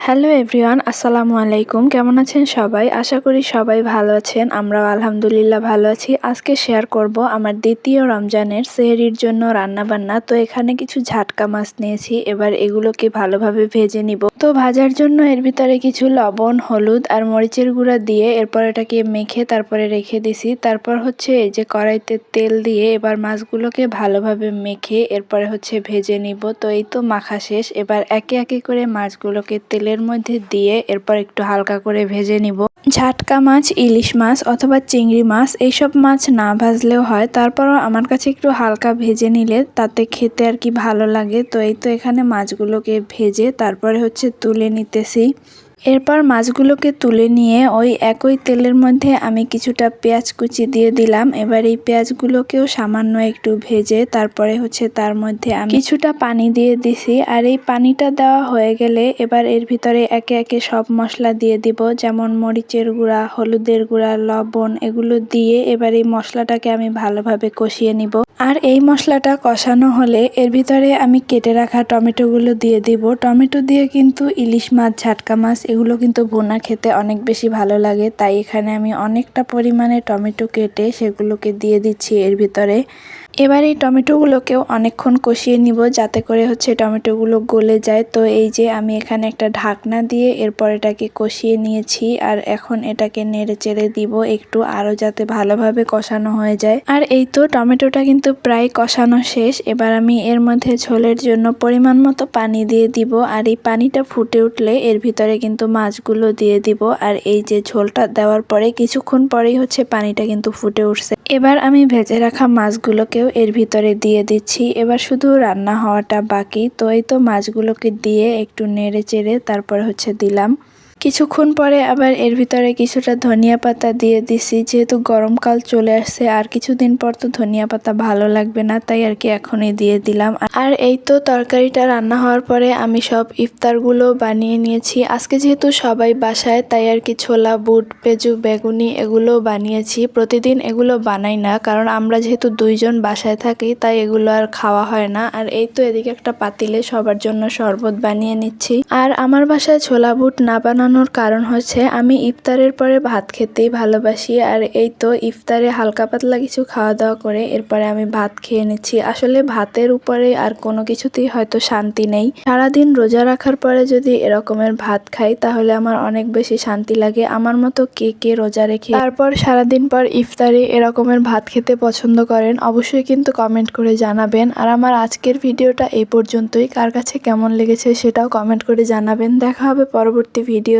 Hello everyone আসসালামু আলাইকুম কেমন আছেন সবাই? আশা করি সবাই ভালো আছেন। আমরাও আলহামদুলিল্লাহ ভালো আছি। আজকে শেয়ার করব আমার দ্বিতীয় রমজানের সেহরির জন্য রান্না বান্না তো এখানে কিছু ঝাটকা মাছ নিয়েছি। এবার এগুলোকে ভালোভাবে ভেজে নিব। তো ভাজার জন্য এর ভিতরে কিছু লবণ, হলুদ আর মরিচের গুঁড়া দিয়ে এরপর এটাকে মেখে তারপরে রেখে দিছি। তারপর হচ্ছে এই যে কড়াইতে তেল দিয়ে এবার মাছগুলোকে ভালোভাবে মেখে এরপরে হচ্ছে ভেজে নিব। তো এই তো মাখা শেষ। এবার একে একে করে মাছগুলোকে তেলে তেলের মধ্যে দিয়ে এরপর একটু হালকা করে ভেজে নিব। ঝাটকা মাছ, ইলিশ মাছ অথবা চিংড়ি মাছ, এইসব মাছ না ভাজলেও হয়। তারপরও আমার কাছে একটু হালকা ভেজে নিলে তাতে খেতে আর কি ভালো লাগে। তো এই তো এখানে মাছগুলোকে ভেজে তারপরে হচ্ছে তুলে নিতেছি। এরপর মাছগুলোকে তুলে নিয়ে ওই একই তেলের মধ্যে আমি কিছুটা পেঁয়াজ কুচি দিয়ে দিলাম। এবার এই পেঁয়াজগুলোকেও সামান্য একটু ভেজে তারপরে হচ্ছে তার মধ্যে আমি কিছুটা পানি দিয়ে দিছি। আর এই পানিটা দেওয়া হয়ে গেলে এবার এর ভিতরে একে একে সব মশলা দিয়ে দিব, যেমন মরিচের গুঁড়া, হলুদের গুঁড়া, লবণ এগুলো দিয়ে এবার এই মশলাটাকে আমি ভালোভাবে কষিয়ে নিব। আর এই মশলাটা কষানো হলে এর ভিতরে আমি কেটে রাখা টমেটোগুলো দিয়ে দিব। টমেটো দিয়ে কিন্তু ইলিশ মাছ, ঝাটকা মাছ এগুলো কিন্তু ভুনা খেতে অনেক বেশি ভালো লাগে। তাই এখানে আমি অনেকটা পরিমাণে টমেটো কেটে সেগুলোকে দিয়ে দিচ্ছি এর ভিতরে। এবার এই টমেটোগুলোকেও অনেকক্ষণ কষিয়ে নিব যাতে করে হচ্ছে টমেটোগুলো গলে যায়। তো এই যে আমি এখানে একটা ঢাকনা দিয়ে এরপর এটাকে কষিয়ে নিয়েছি আর এখন এটাকে নেড়ে চেড়ে দিব একটু আরও যাতে ভালোভাবে কষানো হয়ে যায়। আর এই তো টমেটোটা কিন্তু প্রায় কষানো শেষ। এবার আমি এর মধ্যে ঝোলের জন্য পরিমাণ মতো পানি দিয়ে দিব। আর এই পানিটা ফুটে উঠলে এর ভিতরে কিন্তু মাছগুলো দিয়ে দিব। আর এই যে ঝোলটা দেওয়ার পরে কিছুক্ষণ পরেই হচ্ছে পানিটা কিন্তু ফুটে উঠছে। এবার আমি ভেজে রাখা মাছগুলোকেও এর ভিতরে দিয়ে দিচ্ছি। এবার শুধু রান্না হওয়াটা বাকি। তো এই তো মাছগুলোকে দিয়ে একটু নেড়ে চেড়ে তারপর হচ্ছে দিলাম। কিছুক্ষণ পরে আবার এর ভিতরে কিছুটা ধনিয়া পাতা দিয়ে দিছি। যেহেতু গরমকাল চলে আসছে, আর কিছুদিন পর তো ধনিয়া পাতা ভালো লাগবে না, তাই আর কি এখনই দিয়ে দিলাম। আর এই তো তরকারিটা রান্না হওয়ার পরে আমি সব ইফতারগুলো বানিয়ে নিয়েছি। আজকে যেহেতু সবাই বাসায়, তাই আর কি ছোলা, বুট পেজু বেগুনি এগুলো বানিয়েছি। প্রতিদিন এগুলো বানাই না, কারণ আমরা যেহেতু দুইজন বাসায় থাকি, তাই এগুলো আর খাওয়া হয় না। আর এই তো এদিকে একটা পাতিলে সবার জন্য শরবত বানিয়ে নিচ্ছি। আর আমার বাসায় ছোলা, বুট না বানানো বানানোর কারণ হচ্ছে আমি ইফতারের পরে ভাত খেতেই ভালোবাসি আর এই তো ইফতারে হালকা পাতলা কিছু খাওয়া দাওয়া করে এরপরে আমি ভাত খেয়ে নিচ্ছি। আসলে ভাতের উপরে আর কোনো কিছুতেই হয়তো শান্তি নেই। সারাদিন রোজা রাখার পরে যদি এরকমের ভাত খাই তাহলে আমার অনেক বেশি শান্তি লাগে। আমার মতো কে কে রোজা রেখে তারপর সারাদিন পর ইফতারে এরকমের ভাত খেতে পছন্দ করেন অবশ্যই কিন্তু কমেন্ট করে জানাবেন। আর আমার আজকের ভিডিওটা এই পর্যন্তই। কার কাছে কেমন লেগেছে সেটাও কমেন্ট করে জানাবেন। দেখা হবে পরবর্তী ভিডিও